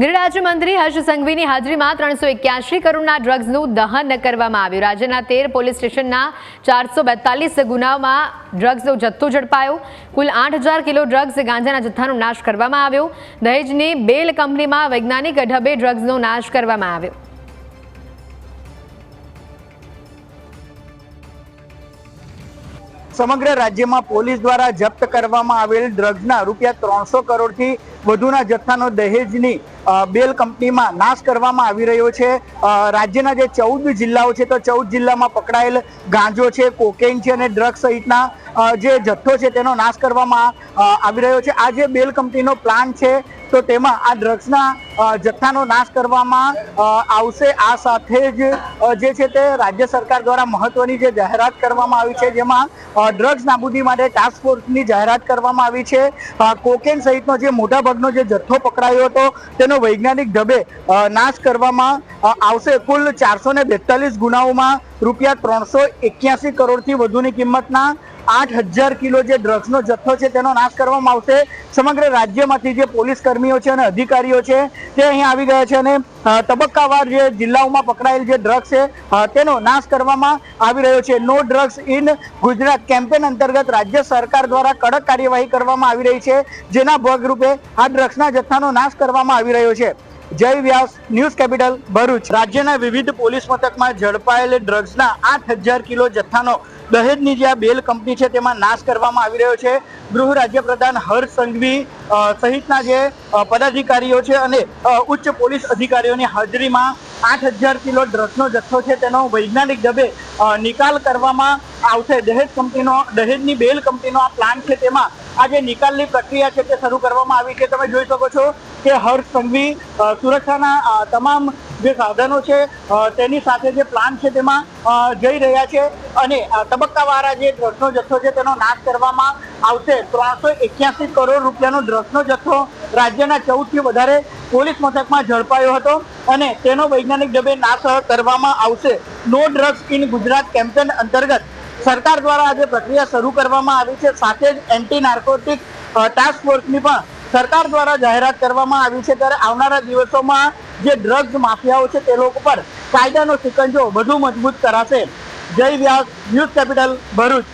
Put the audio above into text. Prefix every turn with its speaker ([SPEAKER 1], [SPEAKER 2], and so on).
[SPEAKER 1] ગૃહ રાજ્યમંત્રી હર્ષ સંઘવીની હાજરીમાં ત્રણસો એક્યાસી કરોડના ડ્રગ્સનું દહન કરવામાં આવ્યું. રાજ્યના તેર પોલીસ સ્ટેશનના ચારસો બેતાલીસ ગુનાઓમાં ડ્રગ્સનો જથ્થો ઝડપાયો. કુલ આઠ હજાર કિલો ડ્રગ્સ ગાંજાના જથ્થાનો નાશ કરવામાં આવ્યો. દહેજની બેલ કંપનીમાં વૈજ્ઞાનિક ઢબે ડ્રગ્સનો નાશ કરવામાં આવ્યો.
[SPEAKER 2] સમગ્ર રાજ્યમાં પોલીસ દ્વારા જપ્ત કરવામાં આવેલ ડ્રગ્સના રૂપિયા ત્રણસો કરોડથી વધુના જથ્થાનો દહેજની બેલ કંપનીમાં નાશ કરવામાં આવી રહ્યો છે. રાજ્યના જે ચૌદ જિલ્લાઓ છે તો ચૌદ જિલ્લામાં પકડાયેલ ગાંજો છે કોકેન છે અને ડ્રગ્સ સહિતના જે જથ્થો છે તેનો નાશ કરવામાં આવી રહ્યો છે. આ જે બેલ કંપનીનો પ્લાન છે તો તેમાં આ ડ્રગ્સના જથ્થાનો નાશ કરવામાં આવશે. આ સાથે જ જે છે તે રાજ્ય સરકાર દ્વારા મહત્વની જે જાહેરાત કરવામાં આવી છે, જેમાં ડ્રગ્સ નાબૂદી માટે ટાસ્ક ફોર્સની જાહેરાત કરવામાં આવી છે. કોકેન સહિતનો જે મોટાભાગનો જે જથ્થો પકડાયો હતો, તેનો વૈજ્ઞાનિક ઢબે નાશ કરવામાં આવશે. કુલ ચારસો ને બેતાલીસ ગુનાઓમાં રૂપિયા ત્રણસો એક્યાસી કરોડથી વધુની કિંમતના આઠ હજાર કિલો જે ડ્રગ્સનો જથ્થો છે તેનો નાશ કરવામાં આવશે. સમગ્ર રાજ્યમાંથી જે પોલીસ કર્મીઓ છે અને અધિકારીઓ છે તે અહીંયા આવી ગયા છે અને તબક્કાવાર જે જિલ્લાઓમાં પકડાયેલ જે ડ્રગ્સ છે તેનો નાશ કરવામાં આવી રહ્યો છે. No drugs in Gujarat campaign અંતર્ગત રાજ્ય સરકાર દ્વારા કડક કાર્યવાહી કરવામાં આવી રહી છે, જેના ભાગરૂપે આ ડ્રગ્સના જથ્થાનો નાશ કરવામાં આવી રહ્યો છે. જય વ્યાસ, ન્યૂઝ કેપિટલ, ભરૂચ. રાજ્યના વિવિધ પોલીસ મથકમાં ઝડપાયેલ ડ્રગ્સના આઠ હજાર કિલો જથ્થાનો દહેજની જે આ બેલ કંપની છે તેમાં નાશ કરવામાં આવી રહ્યો છે. ગૃહ રાજ્ય પ્રધાન હર્ષ સંઘવી સહિતના જે પદાધિકારીઓ છે અને ઉચ્ચ પોલીસ અધિકારીઓની હાજરીમાં આઠ હજાર કિલો ડ્રગ્સનો જથ્થો છે. તેનો વૈજ્ઞાનિક ઢબે નિકાલ કરવામાં આવશે. દહેજ કંપનીનો, દહેજની બેલ કંપનીનો આ પ્લાન્ટ છે તેમાં આ જે નિકાલની પ્રક્રિયા છે તે શરૂ કરવામાં આવી છે. તમે જોઈ શકો છો કે હર્ષ સંઘવી સુરક્ષાના તમામ જે સાધનો છે તેની સાથે જે પ્લાન છે તેમાં જઈ રહ્યા છે અને તબક્કાવાળા જે ડ્રગ્સનો જથ્થો છે તેનો નાશ કરવામાં આવશે. ત્રણસો એક્યાસી કરોડ રૂપિયાનો ડ્રગ્સનો જથ્થો રાજ્યના ચૌદથી વધારે પોલીસ મથકમાં ઝડપાયો હતો અને તેનો વૈજ્ઞાનિક ઢબે નાશ કરવામાં આવશે. No drugs in Gujarat campaign અંતર્ગત સરકાર દ્વારા આજે પ્રક્રિયા શરૂ કરવામાં આવી છે. સાથે જ એન્ટી નાર્કોટિક ટાસ્ક ફોર્સની પણ સરકાર દ્વારા જાહેરાત કરવામાં આવી છે ત્યારે આવનારા દિવસોમાં જે ડ્રગ્સ માફિયાઓ છે તે લોકો પર કાયદાનો સિકંજો વધુ મજબૂત કરાશે. જય વ્યાસ, ન્યૂઝ કેપિટલ ભરૂચ.